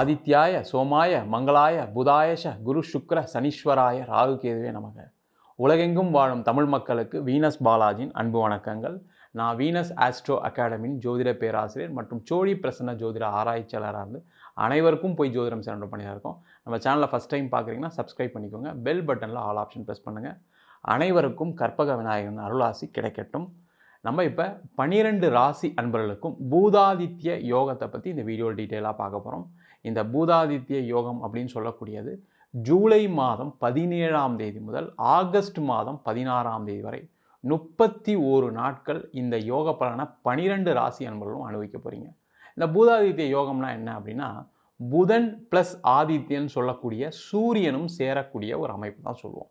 ஆதித்யாய சோமாய மங்களாய புதாயஷ குரு சுக்ர சனீஸ்வராய ராகு கேதுவே நமக. உலகெங்கும் வாழும் தமிழ் மக்களுக்கு வீனஸ் பாலாஜியின் அன்பு வணக்கங்கள். நான் வீனஸ் ஆஸ்ட்ரோ அகாடமியின் ஜோதிட பேராசிரியர் மற்றும் சோழி பிரசன்ன ஜோதிட ஆராய்ச்சியாளராக இருந்து அனைவருக்கும் போய் ஜோதிடம் சேனல் பண்ணியிருக்கோம் நம்ம சேனலில் ஃபஸ்ட் டைம் பார்க்குறீங்கன்னா சப்ஸ்கிரைப் பண்ணிக்கோங்க. பெல் பட்டனில் ஆல் ஆப்ஷன் ப்ரெஸ் பண்ணுங்கள் அனைவருக்கும் கற்பக விநாயகன் அருளாசி கிடைக்கட்டும். நம்ம இப்போ பனிரெண்டு ராசி அன்பர்களுக்கும் பூதாதித்ய யோகத்தை பற்றி இந்த வீடியோ டீட்டெயிலாக பார்க்க போகிறோம் இந்த பூதாதித்ய யோகம் அப்படின்னு சொல்லக்கூடியது ஜூலை மாதம் பதினேழாம் தேதி முதல் ஆகஸ்ட் மாதம் பதினாறாம் தேதி வரை முப்பத்தி ஓரு நாட்கள் இந்த யோக பலனை பனிரெண்டு ராசி அன்பர்களும் அனுபவிக்க போகிறீங்க இந்த பூதாதித்ய யோகம்னா என்ன அப்படின்னா புதன் ப்ளஸ் ஆதித்யன் சொல்லக்கூடிய சூரியனும் சேரக்கூடிய ஒரு அமைப்பு தான் சொல்லுவோம்.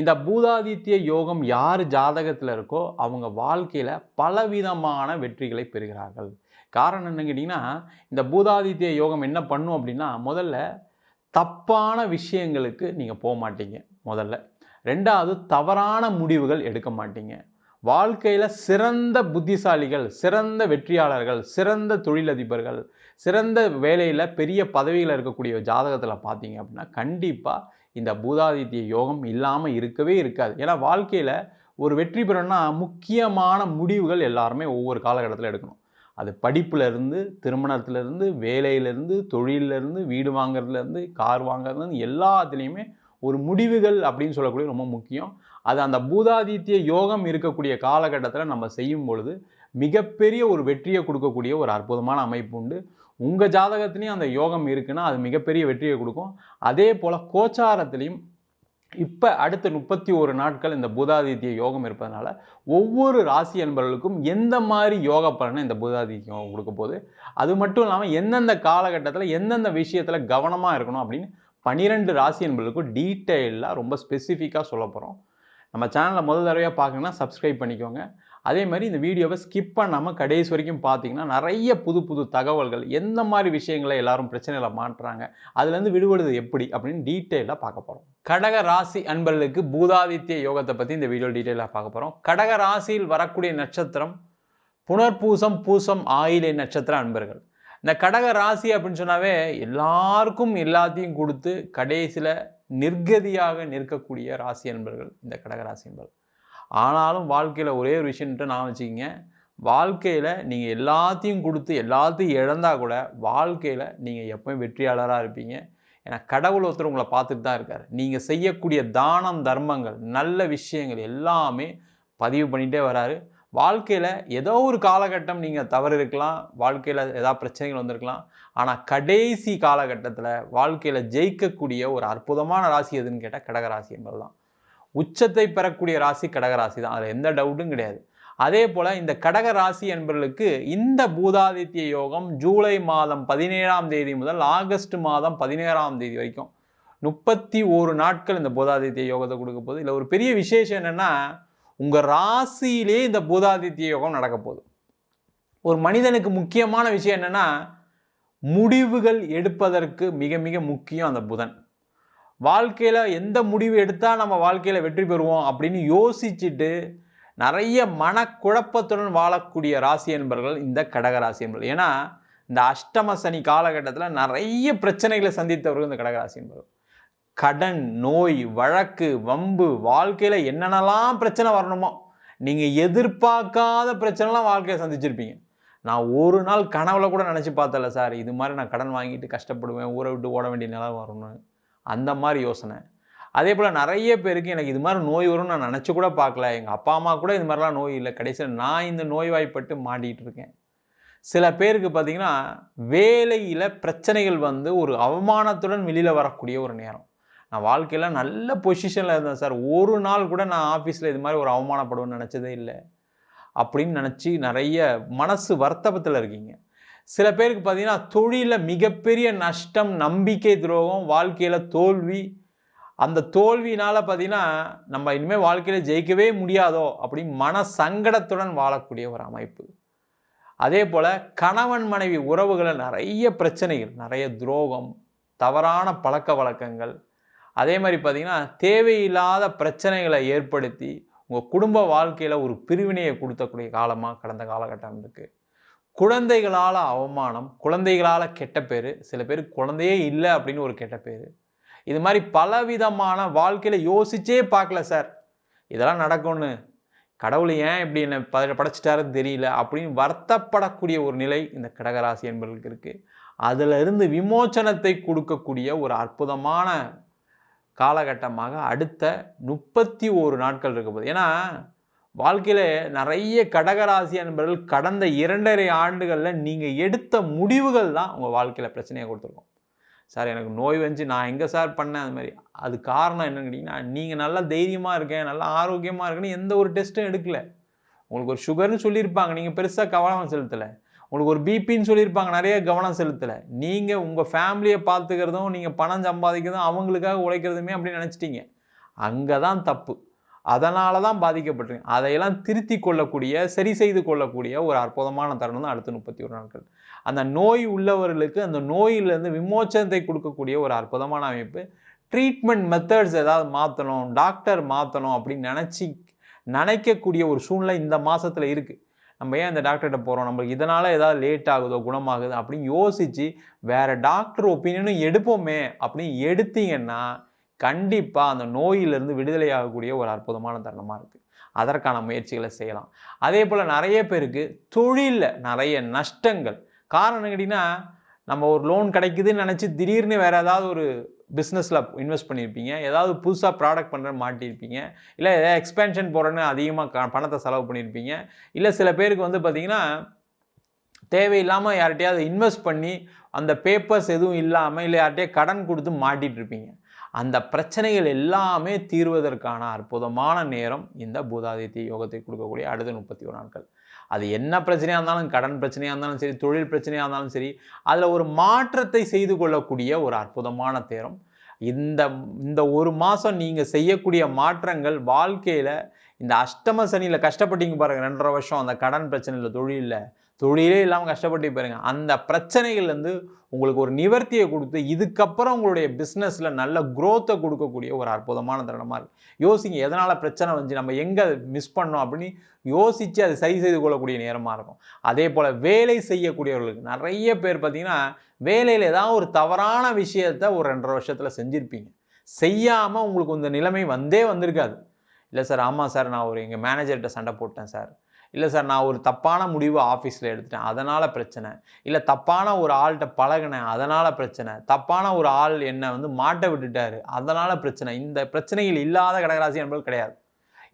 இந்த பூதாதித்ய யோகம் யார் ஜாதகத்தில் இருக்கோ அவங்க வாழ்க்கையில் பலவிதமான வெற்றிகளை பெறுகிறார்கள். காரணம் என்னன்னு கேட்டிங்கன்னா இந்த பூதாதித்ய யோகம் என்ன பண்ணும் அப்படின்னா முதல்ல தப்பான விஷயங்களுக்கு நீங்கள் போக மாட்டீங்க முதல்ல. ரெண்டாவது தவறான முடிவுகள் எடுக்க மாட்டீங்க. வாழ்க்கையில் சிறந்த புத்திசாலிகள் சிறந்த வெற்றியாளர்கள் சிறந்த தொழிலதிபர்கள் சிறந்த வேலையில் பெரிய பதவியில் இருக்கக்கூடிய ஜாதகத்தில் பார்த்தீங்க அப்படின்னா கண்டிப்பாக இந்த பூதாதித்ய யோகம் இல்லாமல் இருக்கவே இருக்காது. ஏன்னா வாழ்க்கையில் ஒரு வெற்றி பெறணும்னா முக்கியமான முடிவுகள் எல்லாருமே ஒவ்வொரு காலகட்டத்தில் எடுக்கணும். அது படிப்புலேருந்து திருமணத்துலேருந்து வேலையிலேருந்து தொழிலேருந்து வீடு வாங்குறதுலேருந்து கார் வாங்குறதுலேருந்து எல்லாத்துலேயுமே ஒரு முடிவுகள் அப்படின்னு சொல்லக்கூடிய ரொம்ப முக்கியம். அது அந்த பூதாதித்ய யோகம் இருக்கக்கூடிய காலகட்டத்தில் நம்ம செய்யும் பொழுது மிகப்பெரிய ஒரு வெற்றியை கொடுக்கக்கூடிய ஒரு அற்புதமான அமைப்பு உண்டு. உங்கள் ஜாதகத்துலேயும் அந்த யோகம் இருக்குன்னா அது மிகப்பெரிய வெற்றியை கொடுக்கும். அதே போல் கோச்சாரத்துலேயும் இப்போ அடுத்த முப்பத்தி ஒரு நாட்கள் இந்த பூதாதித்ய யோகம் இருப்பதனால ஒவ்வொரு ராசி அன்பர்களுக்கும் எந்த மாதிரி யோக பலனை இந்த பூதாதித்ய யோகம் கொடுக்க போகுது? அது மட்டும் இல்லாமல் எந்தெந்த காலகட்டத்தில் எந்தெந்த விஷயத்தில் கவனமாக இருக்கணும் அப்படின்னு பன்னிரெண்டு ராசி அன்பர்களுக்கும் டீட்டெயிலாக ரொம்ப ஸ்பெசிஃபிக்காக சொல்ல போகிறோம் நம்ம சேனலை முதல் தடவையாக பார்க்கணுன்னா சப்ஸ்கிரைப் பண்ணிக்கோங்க. அதே மாதிரி இந்த வீடியோவை ஸ்கிப் பண்ணாமல் கடைசி வரைக்கும் பார்த்தீங்கன்னா நிறைய புது புது தகவல்கள் எந்த மாதிரி விஷயங்களை எல்லாரும் பிரச்சனைகளை மாட்டுறாங்க அதுலேருந்து விடுபடுது எப்படி அப்படின்னு டீட்டெயிலாக பார்க்க போகிறோம் கடக ராசி அன்பர்களுக்கு பூதாதித்ய யோகத்தை பற்றி இந்த வீடியோ டீட்டெயிலாக பார்க்க போகிறோம் கடக ராசியில் வரக்கூடிய நட்சத்திரம் புனர்பூசம் பூசம் ஆயிலை நட்சத்திர அன்பர்கள். இந்த கடக ராசி அப்படின்னு சொன்னாவே எல்லாருக்கும் எல்லாத்தையும் கொடுத்து கடைசியில் நிர்கதியாக நிற்கக்கூடிய ராசி அன்பர்கள் இந்த கடக ராசி அன்பர்கள். ஆனாலும் வாழ்க்கையில் ஒரே ஒரு விஷயம்ட்டு நான் வச்சுக்கிங்க. வாழ்க்கையில் நீங்கள் எல்லாத்தையும் கொடுத்து எல்லாத்தையும் இழந்தால் கூட வாழ்க்கையில் நீங்கள் எப்போயும் வெற்றியாளராக இருப்பீங்க. ஏன்னா கடவுள் ஒருத்தர் உங்களை பார்த்துட்டு தான் இருக்கார். நீங்கள் செய்யக்கூடிய தானம் தர்மங்கள் நல்ல விஷயங்கள் எல்லாமே பதிவு பண்ணிகிட்டே வராரு. வாழ்க்கையில் ஏதோ ஒரு காலகட்டம் நீங்கள் தவறு இருக்கலாம் வாழ்க்கையில் ஏதாவது பிரச்சனைகள் வந்திருக்கலாம். ஆனால் கடைசி காலகட்டத்தில் வாழ்க்கையில் ஜெயிக்கக்கூடிய ஒரு அற்புதமான ராசி எதுன்னு கேட்டால் கடகராசி என்பது தான். உச்சத்தை பெறக்கூடிய ராசி கடகராசி தான். அதில் எந்த டவுட்டும் கிடையாது. அதே போல் இந்த கடக ராசி என்பவர்களுக்கு இந்த பூதாதித்ய யோகம் ஜூலை மாதம் பதினேழாம் தேதி முதல் ஆகஸ்ட் மாதம் பதினேழாம் தேதி வரைக்கும். முப்பத்தி ஒரு நாட்கள் இந்த பூதாதித்ய யோகத்தை கொடுக்க போது இல்லை ஒரு பெரிய விசேஷம் என்னென்னா உங்கள் ராசியிலே இந்த பூதாதித்ய யோகம் நடக்க போகுது. ஒரு மனிதனுக்கு முக்கியமான விஷயம் என்னென்னா முடிவுகள் எடுப்பதற்கு மிக மிக முக்கியம் அந்த புதன். வாழ்க்கையில் எந்த முடிவு எடுத்தால் நம்ம வாழ்க்கையில் வெற்றி பெறுவோம் அப்படின்னு யோசிச்சுட்டு நிறைய மனக்குழப்பத்துடன் வாழக்கூடிய ராசி என்பர்கள் இந்த கடகராசி என்பர்கள். ஏன்னா இந்த அஷ்டம சனி காலகட்டத்தில் நிறைய பிரச்சனைகளை சந்தித்தவர்கள் இந்த கடகராசி என்பர்கள். கடன் நோய் வழக்கு வம்பு வாழ்க்கையில் என்னென்னலாம் பிரச்சனை வரணுமோ நீங்கள் எதிர்பார்க்காத பிரச்சனைலாம் வாழ்க்கையை சந்திச்சிருப்பீங்க. நான் ஒரு நாள் கனவுல கூட நினச்சி பார்த்தல சார். இது மாதிரி நான் கடன் வாங்கிட்டு கஷ்டப்படுவேன் ஊரை விட்டு ஓட வேண்டிய நிலம் வரணும் அந்த மாதிரி யோசனை. அதே போல் நிறைய பேருக்கு எனக்கு இது மாதிரி நோய் வரும்னு நான் நினச்சி கூட பார்க்கல. எங்கள் அப்பா அம்மா கூட இது மாதிரிலாம் நோய் இல்லை. கடைசியில் நான் இந்த நோய்வாய்ப்பட்டு மாட்டிகிட்டு இருக்கேன். சில பேருக்கு பார்த்திங்கன்னா வேலையில் பிரச்சனைகள் வந்து ஒரு அவமானத்துடன் வெளியில் வரக்கூடிய ஒரு நேரம். நான் வாழ்க்கையில் நல்ல பொசிஷனில் இருந்தேன் சார். ஒரு நாள் கூட நான் ஆஃபீஸில் இது மாதிரி ஒரு அவமானப்படுவேன்னு நினச்சதே இல்லை. அப்படின்னு நினச்சி நிறைய மனசு வர்த்தபத்தில் இருக்கீங்க. சில பேருக்கு பார்த்தீங்கன்னா தொழிலில் மிகப்பெரிய நஷ்டம் நம்பிக்கை துரோகம் வாழ்க்கையில் தோல்வி. அந்த தோல்வினால் பார்த்தீங்கன்னா நம்ம இனிமேல் வாழ்க்கையில் ஜெயிக்கவே முடியாதோ அப்படின்னு மன சங்கடத்துடன் வாழக்கூடிய ஒரு அமைப்பு. அதே போல் கணவன் மனைவி உறவுகளில் நிறைய பிரச்சனைகள் நிறைய துரோகம் தவறான பழக்க வழக்கங்கள் அதே மாதிரி பார்த்திங்கன்னா தேவையில்லாத பிரச்சனைகளை ஏற்படுத்தி உங்கள் குடும்ப வாழ்க்கையில் ஒரு பிரிவினையை கொடுத்தக்கூடிய காலமாக கடந்த காலகட்டம் இருக்குது குழந்தைகளால் அவமானம் குழந்தைகளால் கெட்ட பேர் சில பேர் குழந்தையே இல்லை அப்படின்னு ஒரு கெட்ட பேர். இது மாதிரி பலவிதமான வாழ்க்கையில் யோசிச்சே பார்க்கல சார். இதெல்லாம் நடக்கும்னு. கடவுள் ஏன் இப்படி என்னை ப படைச்சிட்டாருன்னு தெரியல அப்படின்னு வருத்தப்படக்கூடிய ஒரு நிலை இந்த கடகராசி என்பவர்களுக்கு இருக்குது அதிலிருந்து விமோச்சனத்தை கொடுக்கக்கூடிய ஒரு அற்புதமான காலகட்டமாக அடுத்த முப்பத்தி ஓரு நாட்கள் இருக்க போகுது ஏன்னா வாழ்க்கையில் நிறைய கடகராசி என்பவர்கள் கடந்த இரண்டரை ஆண்டுகளில் நீங்கள் எடுத்த முடிவுகள் தான் உங்கள் வாழ்க்கையில் பிரச்சனையாக கொடுத்துருக்கோம். சார் எனக்கு நோய் வந்துச்சு நான் எங்கே சார் பண்ணேன்? அது மாதிரி. அது காரணம் என்னன்னு கேட்டிங்கன்னா நீங்கள் நல்லா தைரியமாக இருக்கேன் நல்லா ஆரோக்கியமாக இருக்குன்னு எந்த ஒரு டெஸ்ட்டும் எடுக்கலை. உங்களுக்கு ஒரு சுகர்னு சொல்லியிருப்பாங்க நீங்கள் பெருசாக கவனம் செலுத்தலை. உங்களுக்கு ஒரு பிபின்னு சொல்லியிருப்பாங்க நிறைய கவனம் செலுத்தலை. நீங்கள் உங்கள் ஃபேமிலியை பார்த்துக்கிறதும் நீங்கள் பணம் சம்பாதிக்கிறதும் அவங்களுக்காக உழைக்கிறதுமே அப்படின்னு நினச்சிட்டீங்க. அங்கே தான் தப்பு. அதனால தான் பாதிக்கப்பட்டிருக்கீங்க. அதையெல்லாம் திருத்தி கொள்ளக்கூடிய சரி செய்து கொள்ளக்கூடிய ஒரு அற்புதமான தருணம் தான் அடுத்த முப்பத்தி ஒரு நாட்கள். அந்த நோய் உள்ளவர்களுக்கு அந்த நோயிலிருந்து விமோச்சனத்தை கொடுக்கக்கூடிய ஒரு அற்புதமான அமைப்பு. ட்ரீட்மெண்ட் மெத்தட்ஸ் ஏதாவது மாற்றணும் டாக்டர் மாற்றணும் அப்படின்னு நினச்சி நினைக்கக்கூடிய ஒரு சூழ்நிலை இந்த மாதத்தில் இருக்குது நம்ம ஏன் அந்த டாக்டர்கிட்ட போகிறோம் நம்மளுக்கு இதனால் ஏதாவது லேட் ஆகுதோ குணமாகுதோ அப்படின்னு யோசித்து வேறு டாக்டர் ஒப்பீனியனும் எடுப்போமே அப்படின்னு எடுத்தீங்கன்னா கண்டிப்பாக அந்த நோயிலிருந்து விடுதலை ஆகக்கூடிய ஒரு அற்புதமான தருணமாக இருக்குது அதற்கான முயற்சிகளை செய்யலாம். அதே போல் நிறைய பேருக்கு தொழிலில் நிறைய நஷ்டங்கள். காரணம் கேட்டிங்கன்னா நம்ம ஒரு லோன் கிடைக்குதுன்னு நினச்சி திடீர்னு வேறு ஏதாவது ஒரு பிஸ்னஸில் இன்வெஸ்ட் பண்ணியிருப்பீங்க ஏதாவது புதுசாக ப்ராடக்ட் பண்ணுற மாட்டியிருப்பீங்க இல்லை ஏதாவது எக்ஸ்பென்ஷன் போகிறேன்னு அதிகமாக க பணத்தை செலவு பண்ணியிருப்பீங்க இல்லை சில பேருக்கு வந்து பார்த்திங்கன்னா தேவையில்லாமல் யார்கிட்டையாவது இன்வெஸ்ட் பண்ணி அந்த பேப்பர்ஸ் எதுவும் இல்லாமல் இல்லை யார்கிட்டயே கடன் கொடுத்து மாட்டிகிட்டு இருப்பீங்க அந்த பிரச்சனைகள் எல்லாமே தீர்வதற்கான அற்புதமான நேரம் இந்த பூதாதித்ய யோகத்தை கொடுக்கக்கூடிய அடுத்த முப்பத்தி ஒரு நாட்கள். அது என்ன பிரச்சனையாக இருந்தாலும் கடன் பிரச்சனையாக இருந்தாலும் சரி தொழில் பிரச்சனையாக இருந்தாலும் சரி அதில் ஒரு மாற்றத்தை செய்து கொள்ளக்கூடிய ஒரு அற்புதமான தேரம். இந்த இந்த ஒரு மாதம் நீங்கள் செய்யக்கூடிய மாற்றங்கள் வாழ்க்கையில் இந்த அஷ்டம சனியில் கஷ்டப்பட்டீங்க பாருங்கள் ரெண்டரை வருஷம் அந்த கடன் பிரச்சனையில் தொழிலில் தொழிலே இல்லாமல் கஷ்டப்பட்டு பாருங்கள் அந்த பிரச்சனைகள்லேருந்து உங்களுக்கு ஒரு நிவர்த்தியை கொடுத்து இதுக்கப்புறம் உங்களுடைய பிஸ்னஸில் நல்ல குரோத்தை கொடுக்கக்கூடிய ஒரு அற்புதமான தருணமாக இருக்குது யோசிங்க எதனால் பிரச்சனை வந்து நம்ம எங்கே மிஸ் பண்ணோம் அப்படின்னு யோசித்து அதை சரி செய்து கொள்ளக்கூடிய நேரமாக இருக்கும். அதே போல் வேலை செய்யக்கூடியவர்களுக்கு நிறைய பேர் பார்த்திங்கன்னா வேலையில் ஏதாவது ஒரு தவறான விஷயத்த ஒரு ரெண்டரை வருஷத்தில் செஞ்சுருப்பீங்க. செய்யாமல் உங்களுக்கு இந்த நிலைமை வந்தே வந்திருக்காது. இல்லை சார் ஆமாம் சார் நான் ஒரு எங்கள் மேனேஜர்கிட்ட சண்டை போட்டேன் சார். இல்லை சார் நான் ஒரு தப்பான முடிவு ஆஃபீஸில் எடுத்துட்டேன். அதனால் பிரச்சனை. இல்லை தப்பான ஒரு ஆள்கிட்ட பழகினேன். அதனால் பிரச்சனை. தப்பான ஒரு ஆள் என்னை வந்து மாட்ட விட்டுட்டாரு. அதனால் பிரச்சனை. இந்த பிரச்சனைகள் இல்லாத கடகராசி என்பது கிடையாது.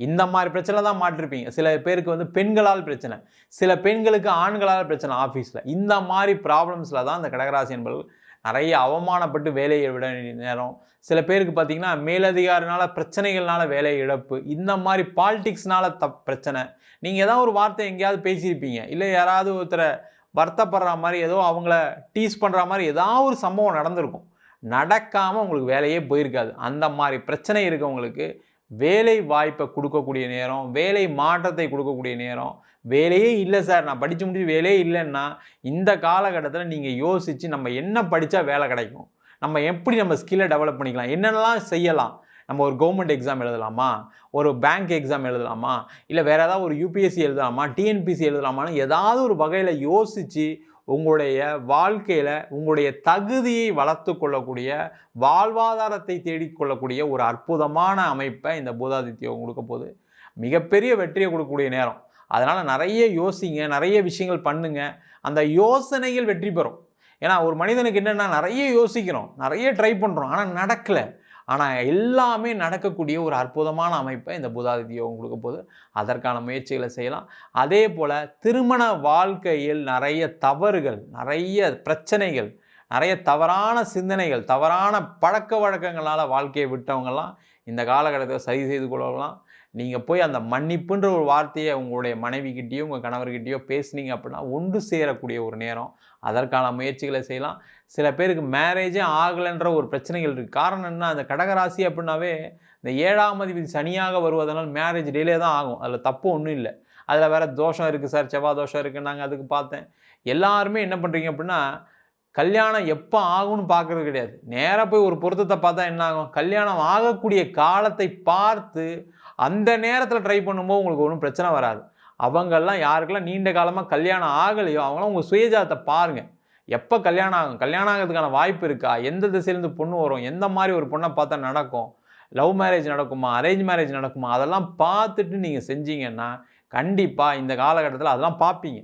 இந்த மாதிரி பிரச்சனை தான் மாட்டிருப்பீங்க. சில பேருக்கு வந்து பெண்களால் பிரச்சனை. சில பெண்களுக்கு ஆண்களால் பிரச்சனை ஆஃபீஸில் இந்த மாதிரி ப்ராப்ளம்ஸில் தான் இந்த கடகராசி என்பது நிறைய அவமானப்பட்டு வேலையை விட வேண்டிய நேரம். சில பேருக்கு பார்த்தீங்கன்னா மேலதிகாரினால் பிரச்சனைகள்னால வேலை இழப்பு. இந்த மாதிரி பாலிடிக்ஸ்னால தப் பிரச்சனை. நீங்கள் ஏதாவது ஒரு வார்த்தை எங்கேயாவது பேசியிருப்பீங்க. இல்லை யாராவது ஒருத்தரை வருத்தப்படுற மாதிரி ஏதோ அவங்கள டீஸ் பண்ணுற மாதிரி ஏதாவது ஒரு சம்பவம் நடந்திருக்கும். நடக்காமல் உங்களுக்கு வேலையே போயிருக்காது. அந்த மாதிரி பிரச்சனை இருக்கவங்களுக்கு வேலை வாய்ப்பை கொடுக்கக்கூடிய நேரம் வேலை மாற்றத்தை கொடுக்கக்கூடிய நேரம் வேலையே இல்லை சார். நான் படித்து முடிச்சு வேலையே இல்லைன்னா இந்த காலகட்டத்தில் நீங்கள் யோசித்து நம்ம என்ன படித்தா வேலை கிடைக்கும்? நம்ம எப்படி நம்ம ஸ்கில்லை டெவலப் பண்ணிக்கலாம்? என்னென்னலாம் செய்யலாம்? நம்ம ஒரு கவர்மெண்ட் எக்ஸாம் எழுதலாமா? ஒரு பேங்க் எக்ஸாம் எழுதலாமா? இல்லை வேறு ஏதாவது ஒரு யூபிஎஸ்சி எழுதலாமா? டிஎன்பிசி எழுதலாமான்னு ஏதாவது ஒரு வகையில் யோசித்து உங்களுடைய வாழ்க்கையில் உங்களுடைய தகுதியை வளர்த்து கொள்ளக்கூடிய வாழ்வாதாரத்தை தேடிக்கொள்ளக்கூடிய ஒரு அற்புதமான அமைப்பை இந்த பூதாதித்யம் கொடுக்க போது மிகப்பெரிய வெற்றியை கொடுக்கக்கூடிய நேரம். அதனால் நிறைய யோசிங்க நிறைய விஷயங்கள் பண்ணுங்கள் அந்த யோசனைகள் வெற்றி பெறும். ஏன்னா ஒரு மனிதனுக்கு என்னென்னா நிறைய யோசிக்கிறோம் நிறைய ட்ரை பண்ணுறோம் ஆனால் நடக்கலை. ஆனால் எல்லாமே நடக்கக்கூடிய ஒரு அற்புதமான அமைப்பை இந்த புதாதித்ய கொடுக்க போது அதற்கான முயற்சிகளை செய்யலாம். அதே போல் திருமண வாழ்க்கையில் நிறைய தவறுகள் நிறைய பிரச்சனைகள் நிறைய தவறான சிந்தனைகள் தவறான பழக்க வழக்கங்களால் வாழ்க்கையை விட்டவங்கெல்லாம் இந்த காலகட்டத்தில் சரி செய்து கொள்ளலாம். நீங்கள் போய் அந்த மன்னிப்புன்ற ஒரு வார்த்தையை உங்களுடைய மனைவிக்கிட்டேயோ உங்கள் கணவர்கிட்டயோ பேசுனீங்க அப்படின்னா ஒன்று சேரக்கூடிய ஒரு நேரம். அதற்கான முயற்சிகளை செய்யலாம். சில பேருக்கு மேரேஜே ஆகலைன்ற ஒரு பிரச்சனைகள் இருக்குது காரணம் என்ன? அந்த கடகராசி அப்படின்னாவே இந்த ஏழாம் அதிபதி சனியாக வருவதனால் மேரேஜ் டிலே தான் ஆகும். அதில் தப்பு ஒன்றும் இல்லை. அதில் வேறு தோஷம் இருக்குது சார். செவ்வாய் தோஷம் இருக்குது நாங்கள் அதுக்கு பார்த்தேன். எல்லாருமே என்ன பண்ணுறீங்க அப்படின்னா கல்யாணம் எப்போ ஆகும்னு பார்க்குறது கிடையாது. நேராக போய் ஒரு பொருத்தத்தை பார்த்தா என்ன ஆகும்? கல்யாணம் ஆகக்கூடிய காலத்தை பார்த்து அந்த நேரத்தில் ட்ரை பண்ணும்போது உங்களுக்கு ஒன்றும் பிரச்சனை வராது. அவங்கெல்லாம் யாருக்கெல்லாம் நீண்ட காலமாக கல்யாணம் ஆகலையோ அவங்களாம் உங்கள் சுயஜாதத்தை பாருங்கள் எப்போ கல்யாணம் ஆகும்? கல்யாணம் ஆகிறதுக்கான வாய்ப்பு இருக்கா? எந்த திசையிலேருந்து பொண்ணு வரும்? எந்த மாதிரி ஒரு பொண்ணை பார்த்தா நடக்கும்? லவ் மேரேஜ் நடக்குமா? அரேஞ்ச் மேரேஜ் நடக்குமா? அதெல்லாம் பார்த்துட்டு நீங்கள் செஞ்சீங்கன்னா கண்டிப்பாக இந்த காலகட்டத்தில் அதெல்லாம் பார்ப்பீங்க.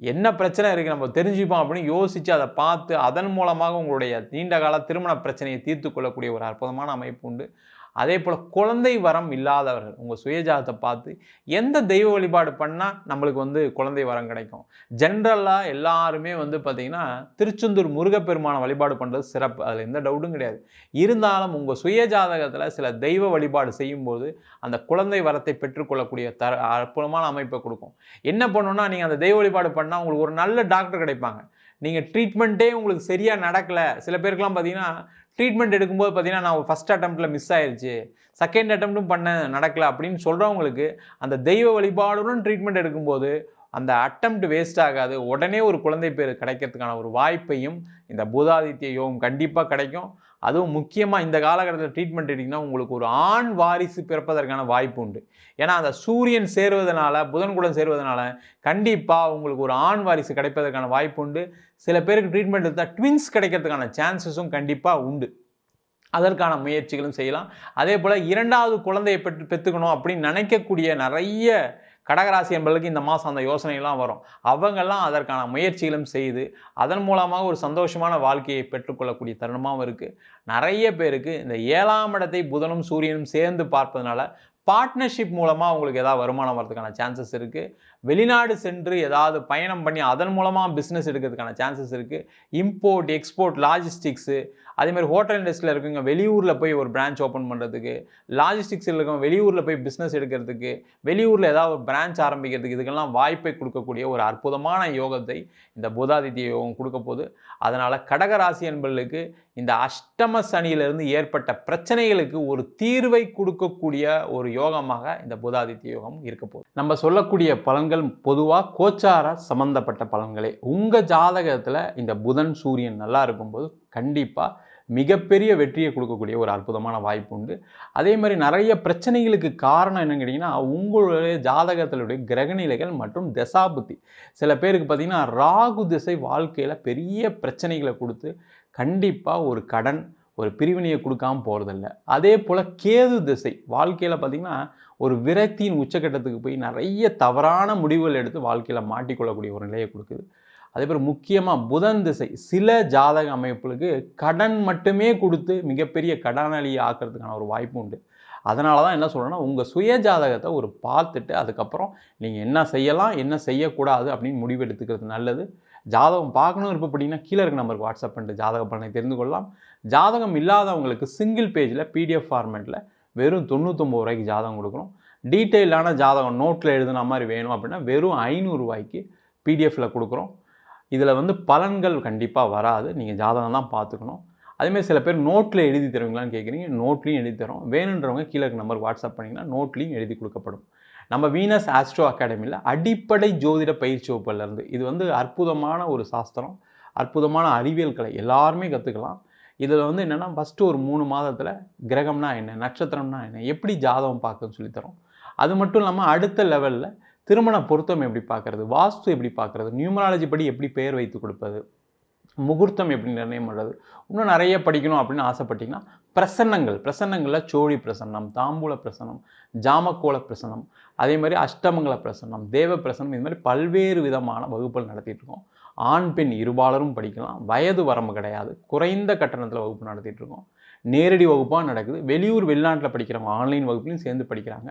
என்ன பிரச்சனை இருக்குது நம்ம தெரிஞ்சுப்போம் அப்படின்னு யோசித்து அதை பார்த்து அதன் மூலமாக உங்களுடைய நீண்ட கால திருமண பிரச்சனையை தீர்த்து கொள்ளக்கூடிய ஒரு அற்புதமான அமைப்பு உண்டு. அதே போல் குழந்தை வரம் இல்லாதவர்கள் உங்கள் சுயஜாதத்தை பார்த்து எந்த தெய்வ வழிபாடு பண்ணால் நம்மளுக்கு வந்து குழந்தை வரம் கிடைக்கும்? ஜென்ரலாக எல்லாருமே வந்து பார்த்திங்கன்னா திருச்செந்தூர் முருகப்பெருமான வழிபாடு பண்ணுறது சிறப்பு. அதில் எந்த டவுட்டும் கிடையாது. இருந்தாலும் உங்கள் சுயஜாதகத்தில் சில தெய்வ வழிபாடு செய்யும்போது அந்த குழந்தை வரத்தை பெற்றுக்கொள்ளக்கூடிய தர அற்புதமான அமைப்பை கொடுக்கும். என்ன பண்ணணும்னா நீங்கள் அந்த தெய்வ வழிபாடு பண்ணால் உங்களுக்கு ஒரு நல்ல டாக்டர் கிடைப்பாங்க. நீங்கள் ட்ரீட்மெண்ட்டே உங்களுக்கு சரியாக நடக்கலை. சில பேருக்குலாம் பார்த்தீங்கன்னா ட்ரீட்மெண்ட் எடுக்கும்போது பார்த்தீங்கன்னா நான் ஃபஸ்ட் அட்டம்ப்டில் மிஸ் ஆயிடுச்சு செகண்ட் அட்டம்ப்டும் பண்ண நடக்கலை அப்படின்னு சொல்கிறவங்களுக்கு அந்த தெய்வ வழிபாடுடன் ட்ரீட்மெண்ட் எடுக்கும்போது அந்த அட்டம்ப்ட் வேஸ்ட் ஆகாது. உடனே ஒரு குழந்தை பேர் கிடைக்கிறதுக்கான ஒரு வாய்ப்பையும் இந்த பூதாதித்ய யோகம் கண்டிப்பாக கிடைக்கும். அதுவும் முக்கியமாக இந்த காலகட்டத்தில் ட்ரீட்மெண்ட் எடுத்திங்கன்னா உங்களுக்கு ஒரு ஆண் வாரிசு பிறப்பதற்கான வாய்ப்பு உண்டு. ஏன்னா அந்த சூரியன் சேருவதனால புதன் கூட சேருவதனால கண்டிப்பாக உங்களுக்கு ஒரு ஆண் வாரிசு கிடைப்பதற்கான வாய்ப்பு உண்டு. சில பேருக்கு ட்ரீட்மெண்ட் எடுத்தால் ட்வின்ஸ் கிடைக்கிறதுக்கான சான்சஸும் கண்டிப்பாக உண்டு. அதற்கான முயற்சிகளும் செய்யலாம். அதே போல் இரண்டாவது குழந்தையை பெற்று பெற்றுக்கணும் அப்படின்னு நினைக்கக்கூடிய நிறைய கடகராசி என்பதற்கு இந்த மாதம் அந்த யோசனைகள்லாம் வரும். அவங்கெல்லாம் அதற்கான முயற்சிகளும் செய்து அதன் மூலமாக ஒரு சந்தோஷமான வாழ்க்கையை பெற்றுக்கொள்ளக்கூடிய தருணமாகவும் இருக்குது நிறைய பேருக்கு இந்த ஏழாம் இடத்தை புதனும் சூரியனும் சேர்ந்து பார்ப்பதனால பார்ட்னர்ஷிப் மூலமாக உங்களுக்கு ஏதாவது வருமானம் வரதுக்கான சான்சஸ் இருக்குது வெளிநாடு சென்று ஏதாவது பயணம் பண்ணி அதன் மூலமாக பிஸ்னஸ் எடுக்கிறதுக்கான சான்சஸ் இருக்குது இம்போர்ட் எக்ஸ்போர்ட் லாஜிஸ்டிக்ஸு அதேமாதிரி ஹோட்டல் இண்டஸ்ட்ரியில் இருக்கவங்க வெளியூரில் போய் ஒரு பிரான்ச் ஓப்பன் பண்ணுறதுக்கு லாஜிஸ்டிக்ஸில் இருக்கவங்க வெளியூரில் போய் பிஸ்னஸ் எடுக்கிறதுக்கு வெளியூரில் ஏதாவது ஒரு பிரான்ச் ஆரம்பிக்கிறதுக்கு இதுக்கெல்லாம் வாய்ப்பை கொடுக்கக்கூடிய ஒரு அற்புதமான யோகத்தை இந்த புதாதித்ய யோகம் கொடுக்க போது அதனால் கடகராசி என்பர்களுக்கு இந்த அஷ்டம சனியிலிருந்து ஏற்பட்ட பிரச்சனைகளுக்கு ஒரு தீர்வை கொடுக்கக்கூடிய ஒரு யோகமாக இந்த புதாதித்ய யோகம் இருக்க போகுது. நம்ம சொல்லக்கூடிய பலன்கள் பொதுவாக கோச்சார சம்பந்தப்பட்ட பலன்களே. உங்கள் ஜாதகத்தில் இந்த புதன் சூரியன் நல்லா இருக்கும்போது கண்டிப்பாக மிகப்பெரிய வெற்றியை கொடுக்கக்கூடிய ஒரு அற்புதமான வாய்ப்பு உண்டு. அதே மாதிரி நிறைய பிரச்சனைகளுக்கு காரணம் என்னன்னு கேட்டிங்கன்னா உங்களுடைய ஜாதகத்தினுடைய கிரகநிலைகள் மற்றும் தசாபுத்தி சில பேருக்கு பார்த்திங்கன்னா ராகு திசை வாழ்க்கையில் பெரிய பிரச்சனைகளை கொடுத்து கண்டிப்பாக ஒரு கடன் ஒரு பிரிவினையை கொடுக்காமல் போகிறதில்ல அதே போல் கேது திசை வாழ்க்கையில் பார்த்திங்கன்னா ஒரு விரக்தியின் உச்சக்கட்டத்துக்கு போய் நிறைய தவறான முடிவுகள் எடுத்து வாழ்க்கையில் மாட்டிக்கொள்ளக்கூடிய ஒரு நிலையை கொடுக்குது. அதே போல் முக்கியமாக புதன் திசை சில ஜாதக அமைப்புகளுக்கு கடன் மட்டுமே கொடுத்து மிகப்பெரிய கடனாளியை ஆக்கிறதுக்கான ஒரு வாய்ப்பு உண்டு. அதனால தான் என்ன சொல்கிறேன்னா உங்கள் சுய ஜாதகத்தை ஒரு பார்த்துட்டு அதுக்கப்புறம் நீங்கள் என்ன செய்யலாம் என்ன செய்யக்கூடாது அப்படின்னு முடிவு எடுத்துக்கிறது நல்லது. ஜாதகம் பார்க்கணும் இருப்பப்படிங்கன்னா கீழே இருக்க நம்பருக்கு வாட்ஸ்அப் பண்ணிட்டு ஜாதக பலனை தெரிந்து கொள்ளலாம். ஜாதகம் இல்லாதவங்களுக்கு சிங்கிள் பேஜில் பிடிஎஃப் ஃபார்மேட்டில் வெறும் தொண்ணூற்றொம்பது ரூபாய்க்கு ஜாதகம் கொடுக்குறோம் டீட்டெயிலான ஜாதகம் நோட்டில் எழுதுன மாதிரி வேணும் அப்படின்னா வெறும் ஐநூறுரூவாய்க்கு பிடிஎஃப்பில் கொடுக்குறோம். இதில் வந்து பலன்கள் கண்டிப்பாக வராது. நீங்கள் ஜாதகம் தான் பார்த்துக்கணும். அதேமாதிரி சில பேர் நோட்டில் எழுதி தருவீங்களான்னு கேட்குறீங்க நோட்லேயும் எழுதி தரோம். வேணுன்றவங்க கீழே நம்பர் வாட்ஸ்அப் பண்ணிங்கன்னா நோட்லேயும் எழுதி கொடுக்கப்படும். நம்ம வீனஸ் ஆஸ்ட்ரோ அகாடமியில் அடிப்படை ஜோதிட பயிற்சி வகுப்புலேருந்து இது வந்து அற்புதமான ஒரு சாஸ்திரம் அற்புதமான அறிவியல் கலை எல்லாருமே கற்றுக்கலாம் இதில் வந்து என்னென்னா ஃபஸ்ட்டு ஒரு மூணு மாதத்தில் கிரகம்னா என்ன நட்சத்திரம்னா என்ன எப்படி ஜாதகம் பார்க்குன்னு சொல்லித்தரோம். அது மட்டும் இல்லாமல் அடுத்த லெவலில் திருமண பொருத்தம் எப்படி பார்க்குறது? வாஸ்து எப்படி பார்க்குறது? நியூமராலஜி படி எப்படி பெயர் வைத்து கொடுப்பது? முகூர்த்தம் எப்படி நிர்ணயம் பண்ணுறது இன்னும் நிறைய படிக்கணும் அப்படின்னு ஆசைப்பட்டிங்கன்னா பிரசன்னங்கள். பிரசன்னங்களில் சோழி பிரசன்னம் தாம்பூல பிரசன்னம் ஜாமக்கோள பிரசன்னம் அதே மாதிரி அஷ்டமங்கல பிரசன்னம் தேவ பிரசன்னம் இது மாதிரி பல்வேறு விதமான வகுப்புகள் நடத்திட்டுருக்கோம் ஆண் பெண் இருபாலரும் படிக்கலாம். வயது வரம்பு கிடையாது. குறைந்த கட்டணத்தில் வகுப்பு நடத்திட்டுருக்கோம் நேரடி வகுப்பாக நடக்குது. வெளியூர் வெளிநாட்டில் படிக்கிறவங்க ஆன்லைன் வகுப்புலையும் சேர்ந்து படிக்கிறாங்க.